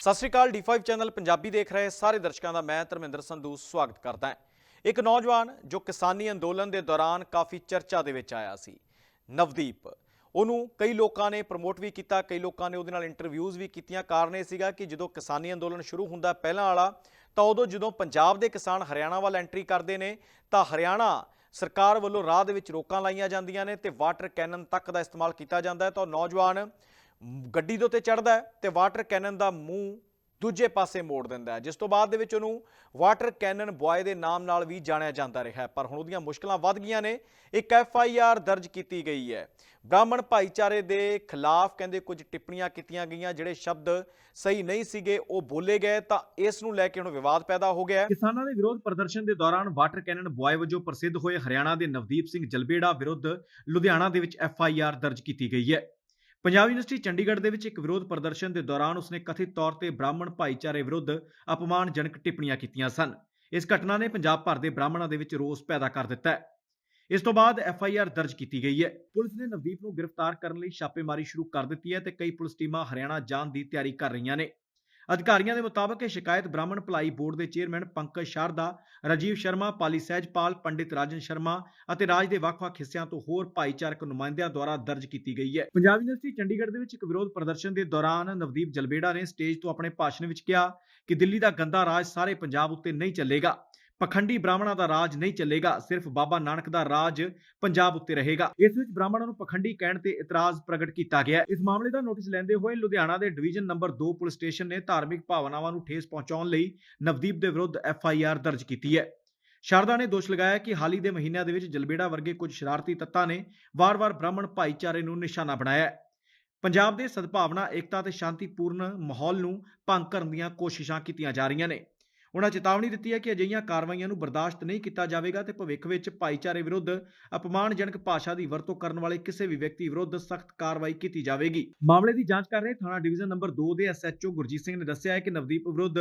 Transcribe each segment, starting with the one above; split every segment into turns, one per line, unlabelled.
ਸਤਿ ਸ਼੍ਰੀ ਅਕਾਲ D5 channel Punjabi ਦੇਖ ਰਹੇ ਸਾਰੇ ਦਰਸ਼ਕਾਂ ਦਾ, ਮੈਂ ਧਰਮਿੰਦਰ ਸੰਧੂ ਸਵਾਗਤ ਕਰਦਾ ਹਾਂ। ਇੱਕ ਨੌਜਵਾਨ ਜੋ ਕਿਸਾਨੀ ਅੰਦੋਲਨ ਦੇ ਦੌਰਾਨ ਕਾਫੀ ਚਰਚਾ ਦੇ ਵਿੱਚ ਆਇਆ ਸੀ, ਨਵਦੀਪ। ਉਹਨੂੰ ਕਈ ਲੋਕਾਂ ਨੇ ਪ੍ਰਮੋਟ ਵੀ ਕੀਤਾ, ਕਈ ਲੋਕਾਂ ਨੇ ਉਹਦੇ ਨਾਲ ਇੰਟਰਵਿਊਜ਼ ਵੀ ਕੀਤੀਆਂ। ਕਾਰਨ ਇਹ ਸੀਗਾ ਕਿ ਜਦੋਂ ਕਿਸਾਨੀ ਅੰਦੋਲਨ ਸ਼ੁਰੂ ਹੁੰਦਾ ਪਹਿਲਾਂ ਵਾਲਾ, ਤਾਂ ਉਦੋਂ ਜਦੋਂ ਪੰਜਾਬ ਦੇ ਕਿਸਾਨ ਹਰਿਆਣਾ ਵੱਲ ਐਂਟਰੀ ਕਰਦੇ ਨੇ, ਤਾਂ ਹਰਿਆਣਾ ਸਰਕਾਰ ਵੱਲੋਂ ਰਾਹ ਦੇ ਵਿੱਚ ਰੋਕਾਂ ਲਾਈਆਂ ਜਾਂਦੀਆਂ ਨੇ ਤੇ ਵਾਟਰ ਕੈਨਨ ਤੱਕ ਦਾ ਇਸਤੇਮਾਲ ਕੀਤਾ ਜਾਂਦਾ ਹੈ। ਤਾਂ ਉਹ ਨੌਜਵਾਨ ਗੱਡੀ ਦੇ ਉੱਤੇ ਚੜਦਾ ਹੈ ਤੇ ਵਾਟਰ ਕੈਨਨ ਦਾ ਮੂੰਹ ਦੂਜੇ ਪਾਸੇ ਮੋੜ ਦਿੰਦਾ ਹੈ, ਜਿਸ ਤੋਂ ਬਾਅਦ ਦੇ ਵਿੱਚ ਉਹਨੂੰ ਵਾਟਰ ਕੈਨਨ ਬੁਆਏ ਦੇ ਨਾਮ ਨਾਲ ਵੀ ਜਾਣਿਆ ਜਾਂਦਾ ਰਿਹਾ ਪਰ ਹੁਣ ਉਹਦੀਆਂ ਮੁਸ਼ਕਲਾਂ ਵੱਧ ਗਈਆਂ ਨੇ, ਇੱਕ ਐਫ ਆਈ ਆਰ ਦਰਜ ਕੀਤੀ ਗਈ ਹੈ। ਬ੍ਰਾਹਮਣ ਭਾਈਚਾਰੇ ਦੇ ਖਿਲਾਫ ਕਹਿੰਦੇ ਕੁਝ ਟਿੱਪਣੀਆਂ ਕੀਤੀਆਂ ਗਈਆਂ, ਜਿਹੜੇ ਸ਼ਬਦ ਸਹੀ ਨਹੀਂ ਸੀਗੇ, ਉਹ ਬੋਲੇ ਗਏ, ਤਾਂ ਇਸ ਨੂੰ ਲੈ ਕੇ ਹੁਣ ਵਿਵਾਦ ਪੈਦਾ ਹੋ ਗਿਆ
ਕਿਸਾਨਾਂ ਦੇ ਵਿਰੋਧ ਪ੍ਰਦਰਸ਼ਨ ਦੇ ਦੌਰਾਨ ਵਾਟਰ ਕੈਨਨ ਬੁਆਏ ਵਜੋਂ ਪ੍ਰਸਿੱਧ ਹੋਏ ਹਰਿਆਣਾ ਦੇ ਨਵਦੀਪ ਸਿੰਘ ਜਲਬੇੜਾ ਵਿਰੁੱਧ ਲੁਧਿਆਣਾ ਦੇ ਵਿੱਚ ਐਫ ਆਈ ਆਰ ਦਰਜ ਕੀਤੀ ਗਈ ਹੈ। ਪੰਜਾਬ ਯੂਨੀਵਰਸਿਟੀ ਚੰਡੀਗੜ੍ਹ ਦੇ ਵਿੱਚ ਇੱਕ ਵਿਰੋਧ ਪ੍ਰਦਰਸ਼ਨ ਦੇ ਦੌਰਾਨ ਉਸਨੇ ਕਥਿਤ ਤੌਰ ਤੇ ਬ੍ਰਾਹਮਣ ਭਾਈਚਾਰੇ ਵਿਰੁੱਧ ਅਪਮਾਨਜਨਕ ਟਿੱਪਣੀਆਂ ਕੀਤੀਆਂ ਸਨ। ਇਸ ਘਟਨਾ ਨੇ ਪੰਜਾਬ ਭਰ ਦੇ ਬ੍ਰਾਹਮਣਾਂ ਦੇ ਵਿੱਚ ਰੋਸ ਪੈਦਾ ਕਰ ਦਿੱਤਾ ਹੈ। ਇਸ ਤੋਂ ਬਾਅਦ ਐਫ ਆਈ ਆਰ ਦਰਜ ਕੀਤੀ ਗਈ ਹੈ। ਪੁਲਿਸ ਨੇ ਨਵਦੀਪ ਨੂੰ ਗ੍ਰਿਫਤਾਰ ਕਰਨ ਲਈ ਛਾਪੇਮਾਰੀ ਸ਼ੁਰੂ ਕਰ ਦਿੱਤੀ ਹੈ ਤੇ ਕਈ ਪੁਲਿਸ ਟੀਮਾਂ ਹਰਿਆਣਾ ਜਾਣ ਦੀ ਤਿਆਰੀ ਕਰ ਰਹੀਆਂ ਨੇ। ਅਧਿਕਾਰੀਆਂ ਦੇ ਮੁਤਾਬਕ ਇਹ ਸ਼ਿਕਾਇਤ ਬ੍ਰਾਹਮਣ ਭਲਾਈ ਬੋਰਡ ਦੇ ਚੇਅਰਮੈਨ ਪੰਕਜ ਸ਼ਾਰਦਾ, ਰਾਜੀਵ ਸ਼ਰਮਾ, ਪਾਲੀ ਸਹਿਜਪਾਲ ਪੰਡਿਤ ਰਾਜਨ ਸ਼ਰਮਾ ਅਤੇ ਰਾਜ ਦੇ ਵੱਖ-ਵੱਖ ਹਿੱਸਿਆਂ ਤੋਂ ਹੋਰ ਭਾਈਚਾਰਕ ਨੁਮਾਇੰਦਿਆਂ ਦੁਆਰਾ ਦਰਜ ਕੀਤੀ ਗਈ ਹੈ। ਪੰਜਾਬ ਯੂਨੀਵਰਸਿਟੀ ਚੰਡੀਗੜ੍ਹ ਦੇ ਵਿੱਚ ਇੱਕ ਵਿਰੋਧ ਪ੍ਰਦਰਸ਼ਨ ਦੇ ਦੌਰਾਨ ਨਵਦੀਪ ਜਲਬੇੜਾ ਨੇ ਸਟੇਜ ਤੋਂ ਆਪਣੇ ਭਾਸ਼ਣ ਵਿੱਚ ਕਿਹਾ ਕਿ ਦਿੱਲੀ ਦਾ ਗੰਦਾ ਰਾਜ ਸਾਰੇ ਪੰਜਾਬ ਉੱਤੇ ਨਹੀਂ ਚੱਲੇਗਾ। ਪਖੰਡੀ ਬ੍ਰਾਹਮਣਾਂ ਦਾ ਰਾਜ ਨਹੀਂ ਚੱਲੇਗਾ, ਸਿਰਫ ਬਾਬਾ ਨਾਨਕ ਦਾ ਰਾਜ ਪੰਜਾਬ ਉੱਤੇ ਰਹੇਗਾ। ਇਸ ਵਿੱਚ ਬ੍ਰਾਹਮਣਾਂ ਨੂੰ ਪਖੰਡੀ ਕਹਿਣ ਤੇ ਇਤਰਾਜ਼ ਪ੍ਰਗਟ ਕੀਤਾ ਗਿਆ ਇਸ ਮਾਮਲੇ ਦਾ ਨੋਟਿਸ ਲੈਂਦੇ ਹੋਏ ਲੁਧਿਆਣਾ ਦੇ ਡਿਵੀਜ਼ਨ ਨੰਬਰ 2 ਪੁਲਿਸ ਸਟੇਸ਼ਨ ਨੇ ਧਾਰਮਿਕ ਭਾਵਨਾਵਾਂ ਨੂੰ ਠੇਸ ਪਹੁੰਚਾਉਣ ਲਈ ਨਵਦੀਪ ਦੇ ਵਿਰੁੱਧ ਐਫ ਆਈ ਆਰ ਦਰਜ ਕੀਤੀ ਹੈ। ਸ਼ਾਰਦਾ ਨੇ ਦੋਸ਼ ਲਗਾਇਆ ਕਿ ਹਾਲ ਹੀ ਦੇ ਮਹੀਨਿਆਂ ਦੇ ਵਿੱਚ ਜਲਬੇੜਾ ਵਰਗੇ ਕੁਝ ਸ਼ਰਾਰਤੀ ਤੱਤਾਂ ਨੇ ਵਾਰ-ਵਾਰ ਬ੍ਰਾਹਮਣ ਭਾਈਚਾਰੇ ਨੂੰ ਨਿਸ਼ਾਨਾ ਬਣਾਇਆ ਪੰਜਾਬ ਦੇ ਸਦਭਾਵਨਾ, ਏਕਤਾ ਤੇ ਸ਼ਾਂਤੀਪੂਰਨ ਮਾਹੌਲ ਨੂੰ ਭੰਗ ਕਰਨ ਦੀਆਂ ਕੋਸ਼ਿਸ਼ਾਂ ਕੀਤੀਆਂ ਜਾ ਰਹੀਆਂ ਨੇ। ਉਹਨਾਂ ਚੇਤਾਵਨੀ ਦਿੱਤੀ ਹੈ ਕਿ ਅਜਿਹੀਆਂ ਕਾਰਵਾਈਆਂ ਨੂੰ ਬਰਦਾਸ਼ਤ ਨਹੀਂ ਕੀਤਾ ਜਾਵੇਗਾ ਤੇ ਭਵਿੱਖ ਵਿੱਚ ਭਾਈਚਾਰੇ ਵਿਰੁੱਧ ਅਪਮਾਨਜਨਕ ਭਾਸ਼ਾ ਦੀ ਵਰਤੋਂ ਕਰਨ ਵਾਲੇ ਕਿਸੇ ਵੀ ਵਿਅਕਤੀ ਵਿਰੁੱਧ ਸਖਤ ਕਾਰਵਾਈ ਕੀਤੀ ਜਾਵੇਗੀ। ਮਾਮਲੇ ਦੀ ਜਾਂਚ ਕਰ ਰਹੇ ਥਾਣਾ ਡਿਵੀਜ਼ਨ ਨੰਬਰ 2 ਦੇ ਐਸਐਚਓ ਗੁਰਜੀਤ ਸਿੰਘ ਨੇ ਦੱਸਿਆ ਹੈ ਕਿ ਨਵਦੀਪ ਵਿਰੁੱਧ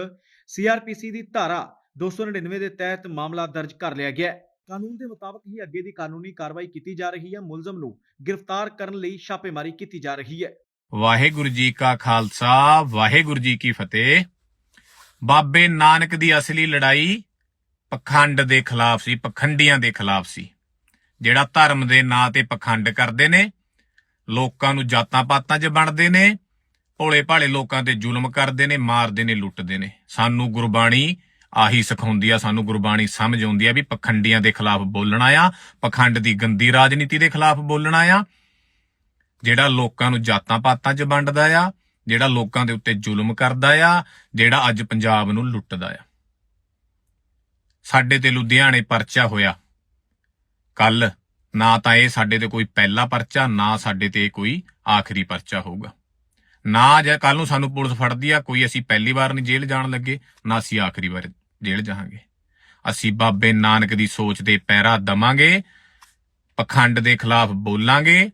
ਸੀਆਰਪੀਸੀ ਦੀ ਧਾਰਾ 299 ਦੇ ਤਹਿਤ ਮਾਮਲਾ ਦਰਜ ਕਰ ਲਿਆ ਗਿਆ ਹੈ। ਕਾਨੂੰਨ ਦੇ ਮੁਤਾਬਕ ਹੀ ਅੱਗੇ ਦੀ ਕਾਨੂੰਨੀ ਕਾਰਵਾਈ ਕੀਤੀ ਜਾ ਰਹੀ ਹੈ। ਮੁਲਜ਼ਮ ਨੂੰ ਗ੍ਰਿਫਤਾਰ ਕਰਨ ਲਈ ਛਾਪੇਮਾਰੀ ਕੀਤੀ ਜਾ ਰਹੀ ਹੈ।
ਵਾਹਿਗੁਰੂ ਜੀ ਕਾ ਖਾਲਸਾ, ਵਾਹਿਗੁਰੂ ਜੀ ਕੀ ਫਤਿਹ। ਬਾਬੇ ਨਾਨਕ ਦੀ ਅਸਲੀ ਲੜਾਈ ਪਖੰਡ ਦੇ ਖਿਲਾਫ ਸੀ, ਪਖੰਡੀਆਂ ਦੇ ਖਿਲਾਫ ਸੀ। ਜਿਹੜਾ ਧਰਮ ਦੇ ਨਾਂ ਤੇ ਪਖੰਡ ਕਰਦੇ ਨੇ, ਲੋਕਾਂ ਨੂੰ ਜਾਤਾਂ ਪਾਤਾਂ 'ਚ ਵੰਡਦੇ ਨੇ ਭੋਲੇ ਭਾਲੇ ਲੋਕਾਂ ਤੇ ਜ਼ੁਲਮ ਕਰਦੇ ਨੇ, ਮਾਰਦੇ ਨੇ, ਲੁੱਟਦੇ ਨੇ। ਸਾਨੂੰ ਗੁਰਬਾਣੀ ਆਹੀ ਸਿਖਾਉਂਦੀ ਆ, ਸਾਨੂੰ ਗੁਰਬਾਣੀ ਸਮਝ ਆਉਂਦੀ ਆ ਵੀ ਪਖੰਡੀਆਂ ਦੇ ਖਿਲਾਫ ਬੋਲਣਾ ਆ, ਪਖੰਡ ਦੀ ਗੰਦੀ ਰਾਜਨੀਤੀ ਦੇ ਖਿਲਾਫ ਬੋਲਣਾ ਆ। ਜਿਹੜਾ ਲੋਕਾਂ ਨੂੰ ਜਾਤਾਂ ਪਾਤਾਂ 'ਚ ਵੰਡਦਾ ਆ ਜਿਹੜਾ ਲੋਕਾਂ ਦੇ ਉੱਤੇ ਜ਼ੁਲਮ ਕਰਦਾ ਆ, ਜਿਹੜਾ ਅੱਜ ਪੰਜਾਬ ਨੂੰ ਲੁੱਟਦਾ ਆ। ਸਾਡੇ ਤੇ ਲੁਧਿਆਣੇ ਪਰਚਾ ਹੋਇਆ। ਕੱਲ ਨਾ ਤਾਂ ਇਹ ਸਾਡੇ ਤੇ ਕੋਈ ਪਹਿਲਾ ਪਰਚਾ, ਨਾ ਸਾਡੇ ਤੇ ਕੋਈ ਆਖਰੀ ਪਰਚਾ ਹੋਊਗਾ। ਨਾ ਜੇ ਕੱਲ ਨੂੰ ਸਾਨੂੰ ਪੁਲਿਸ ਫੜਦੀ ਆ, ਕੋਈ ਅਸੀਂ ਪਹਿਲੀ ਵਾਰ ਨਹੀਂ ਜੇਲ੍ਹ ਜਾਣ ਲੱਗੇ, ਨਾ ਅਸੀਂ ਆਖਰੀ ਵਾਰ ਜੇਲ੍ਹ ਜਾਵਾਂਗੇ। ਅਸੀਂ ਬਾਬੇ ਨਾਨਕ ਦੀ ਸੋਚ ਤੇ ਪੈਰਾ ਦਵਾਂਗੇ, ਪਖੰਡ ਦੇ ਖਿਲਾਫ ਬੋਲਾਂਗੇ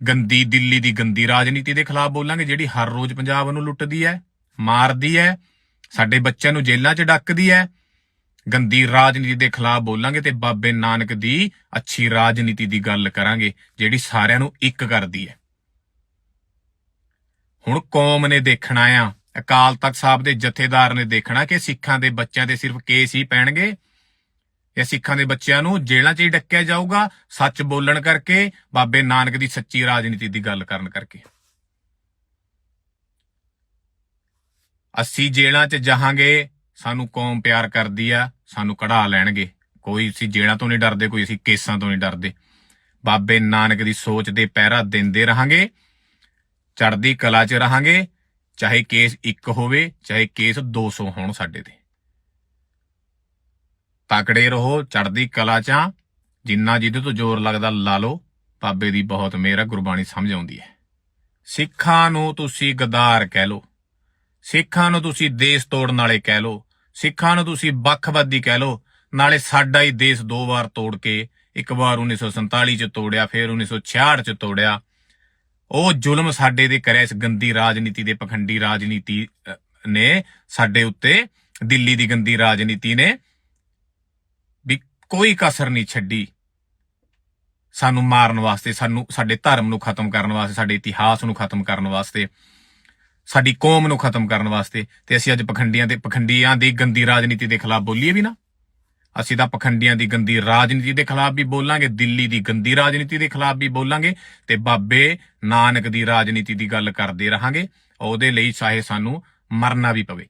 ਗੰਦੀ ਦਿੱਲੀ ਦੀ ਗੰਦੀ ਰਾਜਨੀਤੀ ਦੇ ਖਿਲਾਫ ਬੋਲਾਂਗੇ, ਜਿਹੜੀ ਹਰ ਰੋਜ਼ ਪੰਜਾਬ ਨੂੰ ਲੁੱਟਦੀ ਹੈ, ਮਾਰਦੀ ਹੈ, ਸਾਡੇ ਬੱਚਿਆਂ ਨੂੰ ਜੇਲ੍ਹਾਂ 'ਚ ਡੱਕਦੀ ਹੈ, ਗੰਦੀ ਰਾਜਨੀਤੀ ਦੇ ਖਿਲਾਫ ਬੋਲਾਂਗੇ ਤੇ ਬਾਬੇ ਨਾਨਕ ਦੀ ਅੱਛੀ ਰਾਜਨੀਤੀ ਦੀ ਗੱਲ ਕਰਾਂਗੇ, ਜਿਹੜੀ ਸਾਰਿਆਂ ਨੂੰ ਇੱਕ ਕਰਦੀ ਹੈ। ਹੁਣ ਕੌਮ ਨੇ ਦੇਖਣਾ ਆ, ਅਕਾਲ ਤਖਤ ਸਾਹਿਬ ਦੇ ਜਥੇਦਾਰ ਨੇ ਦੇਖਣਾ ਕਿ ਸਿੱਖਾਂ ਦੇ ਬੱਚਿਆਂ ਤੇ ਸਿਰਫ ਕੇਸ ਹੀ ਪੈਣਗੇ ਇਹ ਸਿੱਖਾਂ ਦੇ ਬੱਚਿਆਂ ਨੂੰ ਜੇਲ੍ਹਾਂ 'ਚ ਹੀ ਡੱਕਿਆ ਜਾਊਗਾ, ਸੱਚ ਬੋਲਣ ਕਰਕੇ, ਬਾਬੇ ਨਾਨਕ ਦੀ ਸੱਚੀ ਰਾਜਨੀਤੀ ਦੀ ਗੱਲ ਕਰਨ ਕਰਕੇ। ਅਸੀਂ ਜੇਲ੍ਹਾਂ 'ਚ ਜਾਹਾਂਗੇ, ਸਾਨੂੰ ਕੌਮ ਪਿਆਰ ਕਰਦੀ ਆ, ਸਾਨੂੰ ਕਢਾ ਲੈਣਗੇ। ਕੋਈ ਅਸੀਂ ਜੇਲ੍ਹਾਂ ਤੋਂ ਨਹੀਂ ਡਰਦੇ, ਕੋਈ ਅਸੀਂ ਕੇਸਾਂ ਤੋਂ ਨਹੀਂ ਡਰਦੇ। ਬਾਬੇ ਨਾਨਕ ਦੀ ਸੋਚ ਦੇ ਪਹਿਰਾ ਦਿੰਦੇ ਰਹਾਂਗੇ, ਚੜ੍ਹਦੀ ਕਲਾ 'ਚ ਰਹਾਂਗੇ, ਚਾਹੇ ਕੇਸ ਇੱਕ ਹੋਵੇ, ਚਾਹੇ ਕੇਸ 200 ਹੋਣ ਸਾਡੇ ਤੇ। ਤਕੜੇ ਰਹੋ, ਚੜ੍ਹਦੀ ਕਲਾ ਚਾਂ ਜਿੰਨਾ ਜਿਹਦੇ ਤੋਂ ਜ਼ੋਰ ਲੱਗਦਾ ਲਾ ਲਓ। ਬਾਬੇ ਦੀ ਬਹੁਤ ਮਿਹਰ ਗੁਰਬਾਣੀ ਸਮਝ ਆਉਂਦੀ ਹੈ। ਸਿੱਖਾਂ ਨੂੰ ਤੁਸੀਂ ਗਦਾਰ ਕਹਿ ਲਓ। ਸਿੱਖਾਂ ਨੂੰ ਤੁਸੀਂ ਦੇਸ਼ ਤੋੜਨ ਵਾਲੇ ਕਹਿ ਲਓ। ਸਿੱਖਾਂ ਨੂੰ ਤੁਸੀਂ ਵੱਖਵਾਦੀ ਕਹਿ ਲਓ। ਨਾਲੇ ਸਾਡਾ ਹੀ ਦੇਸ਼ ਦੋ ਵਾਰ ਤੋੜ ਕੇ ਇੱਕ ਵਾਰ 1947 ਚ ਤੋੜਿਆ, ਫਿਰ 1966 ਚ ਤੋੜਿਆ। ਉਹ ਜ਼ੁਲਮ ਸਾਡੇ ਦੇ ਕਰਿਆ ਇਸ ਗੰਦੀ ਰਾਜਨੀਤੀ ਦੇ ਪਖੰਡੀ ਰਾਜਨੀਤੀ ਨੇ ਸਾਡੇ ਉੱਤੇ, ਦਿੱਲੀ ਦੀ ਗੰਦੀ ਰਾਜਨੀਤੀ ਨੇ। ਕੋਈ ਕਸਰ ਨਹੀਂ ਛੱਡੀ। ਸਾਨੂੰ ਮਾਰਨ ਵਾਸਤੇ, ਸਾਨੂੰ, ਸਾਡੇ ਧਰਮ ਨੂੰ ਖਤਮ ਕਰਨ ਵਾਸਤੇ, ਸਾਡੇ ਇਤਿਹਾਸ ਨੂੰ ਖਤਮ ਕਰਨ ਵਾਸਤੇ, ਸਾਡੀ ਕੌਮ ਨੂੰ ਖਤਮ ਕਰਨ ਵਾਸਤੇ, ਤੇ ਅਸੀਂ ਅੱਜ ਪਖੰਡੀਆਂ ਤੇ ਪਖੰਡੀਆਂ ਦੀ ਗੰਦੀ ਰਾਜਨੀਤੀ ਦੇ ਖਿਲਾਫ ਬੋਲੀਏ ਵੀ ਨਾ। ਅਸੀਂ ਤਾਂ ਪਖੰਡੀਆਂ ਦੀ ਗੰਦੀ ਰਾਜਨੀਤੀ ਦੇ ਖਿਲਾਫ ਵੀ ਬੋਲਾਂਗੇ, ਦਿੱਲੀ ਦੀ ਗੰਦੀ ਰਾਜਨੀਤੀ ਦੇ ਖਿਲਾਫ ਵੀ ਬੋਲਾਂਗੇ, ਤੇ ਬਾਬੇ ਨਾਨਕ ਦੀ ਰਾਜਨੀਤੀ ਦੀ ਗੱਲ ਕਰਦੇ ਰਹਾਂਗੇ, ਉਹਦੇ ਲਈ ਚਾਹੇ ਸਾਨੂੰ ਮਰਨਾ ਵੀ ਪਵੇ।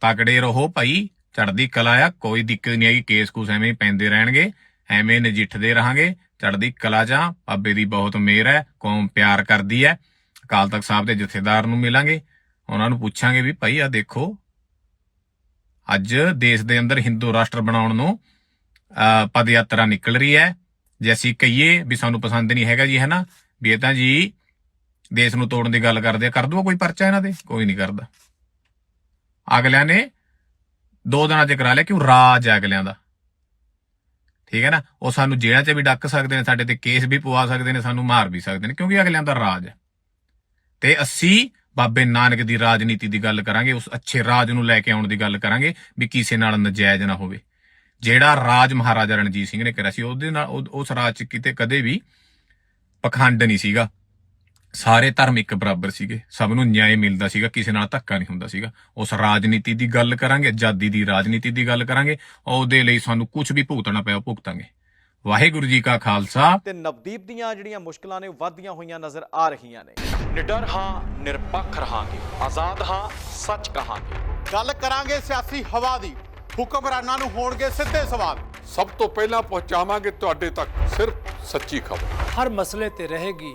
ਤਕੜੇ ਰਹੋ ਭਾਈ। ਚੜਦੀ ਕਲਾ ਆ ਕੋਈ ਦਿੱਕਤ ਨਹੀਂ ਆਈ ਕੇਸ ਕੂਸ ਐਵੇਂ ਪੈਂਦੇ ਰਹਿਣਗੇ ਐਵੇਂ ਨਜਿੱਠਦੇ ਰਹਾਂਗੇ। ਚੜਦੀ ਕਲਾ ਜਾਂ ਬਾਬੇ ਦੀ ਬਹੁਤ ਮਿਹਰ ਹੈ ਕੌਮ ਪਿਆਰ ਕਰਦੀ ਹੈ। ਅਕਾਲ ਤਖਤ ਸਾਹਿਬ ਦੇ ਜਥੇਦਾਰ ਨੂੰ ਮਿਲਾਂਗੇ। ਉਹਨਾਂ ਨੂੰ ਪੁੱਛਾਂਗੇ ਵੀ ਭਾਈ ਆ ਦੇਖੋ। ਅੱਜ ਦੇਸ਼ ਦੇ ਅੰਦਰ ਹਿੰਦੂ ਰਾਸ਼ਟਰ ਬਣਾਉਣ ਨੂੰ ਅਹ, ਪਦ ਯਾਤਰਾ ਨਿਕਲ ਰਹੀ ਹੈ। ਜੇ ਅਸੀਂ ਕਹੀਏ ਵੀ ਸਾਨੂੰ ਪਸੰਦ ਨਹੀਂ ਹੈਗਾ ਜੀ ਹੈ ਨਾ? ਵੀ ਇਹ ਤਾਂ ਜੀ ਦੇਸ਼ ਨੂੰ ਤੋੜਨ ਦੀ ਗੱਲ ਕਰਦੇ ਆ ਕਰ ਦੂਗਾ ਕੋਈ ਪਰਚਾ ਇਹਨਾਂ ਦੇ? ਕੋਈ ਨਹੀਂ ਕਰਦਾ। ਅਗਲਿਆਂ ਨੇ ਦੋ ਦਿਨਾਂ ਚ ਕਰਾ ਲਿਆ ਕਿ ਉਹ ਰਾਜ ਹੈ ਅਗਲਿਆਂ ਦਾ? ਠੀਕ ਹੈ ਨਾ? ਉਹ ਸਾਨੂੰ ਜੇਲ੍ਹਾਂ 'ਚ ਵੀ ਡੱਕ ਸਕਦੇ ਨੇ, ਸਾਡੇ ਤੇ ਕੇਸ ਵੀ ਪਵਾ ਸਕਦੇ ਨੇ, ਸਾਨੂੰ ਮਾਰ ਵੀ ਸਕਦੇ ਨੇ, ਕਿਉਂਕਿ ਅਗਲਿਆਂ ਦਾ ਰਾਜ ਹੈ। ਤੇ ਅਸੀਂ ਬਾਬੇ ਨਾਨਕ ਦੀ ਰਾਜਨੀਤੀ ਦੀ ਗੱਲ ਕਰਾਂਗੇ, ਉਸ ਅੱਛੇ ਰਾਜ ਨੂੰ ਲੈ ਕੇ ਆਉਣ ਦੀ ਗੱਲ ਕਰਾਂਗੇ, ਵੀ ਕਿਸੇ ਨਾਲ ਨਜਾਇਜ਼ ਨਾ ਹੋਵੇ। ਜਿਹੜਾ ਰਾਜ ਮਹਾਰਾਜਾ ਰਣਜੀਤ ਸਿੰਘ ਨੇ ਕਰਿਆ ਸੀ, ਉਹਦੇ ਨਾਲ, ਉਹ- ਉਸ ਰਾਜ 'ਚ ਕਿਤੇ ਕਦੇ ਵੀ ਪਖੰਡ ਨਹੀਂ ਸੀਗਾ। ਸਾਰੇ ਧਰਮ ਇੱਕ ਬਰਾਬਰ ਸੀਗੇ। ਸਭ ਨੂੰ ਨਿਆਂ ਮਿਲਦਾ ਸੀਗਾ ਕਿਸੇ ਨਾਲ ਧੱਕਾ ਨਹੀਂ ਹੁੰਦਾ ਸੀਗਾ। ਉਸ ਰਾਜਨੀਤੀ ਦੀ ਗੱਲ ਕਰਾਂਗੇ ਆਜ਼ਾਦੀ ਦੀ ਰਾਜਨੀਤੀ ਦੀ ਗੱਲ ਕਰਾਂਗੇ ਉਹਦੇ ਲਈ ਸਾਨੂੰ ਕੁਝ ਵੀ ਭੁਗਤਣਾ ਪਿਆ ਉਹ ਭੁਗਤਾਂਗੇ। ਵਾਹਿਗੁਰੂ ਜੀ ਕਾ ਖਾਲਸਾ।
ਤੇ ਨਵਦੀਪ ਦੀਆਂ ਜਿਹੜੀਆਂ ਮੁਸ਼ਕਲਾਂ ਨੇ ਵੱਧਦੀਆਂ ਹੋਈਆਂ ਨਜ਼ਰ ਆ ਰਹੀਆਂ ਨੇ। ਨਿਡਰ ਹਾਂ ਨਿਰਪੱਖ ਰਹਾਂਗੇ। ਆਜ਼ਾਦ ਹਾਂ ਸੱਚ ਕਹਾਂਗੇ।
ਗੱਲ ਕਰਾਂਗੇ ਸਿਆਸੀ ਹਵਾ ਦੀ। ਹੁਕਮਰਾਨਾਂ ਨੂੰ ਹੋਣਗੇ ਸਿੱਧੇ ਸਵਾਲ।
ਸਭ ਤੋਂ ਪਹਿਲਾਂ ਪਹੁੰਚਾਵਾਂਗੇ ਤੁਹਾਡੇ ਤੱਕ ਸਿਰਫ ਸੱਚੀ ਖਬਰ।
ਹਰ ਮਸਲੇ ਤੇ ਰਹੇਗੀ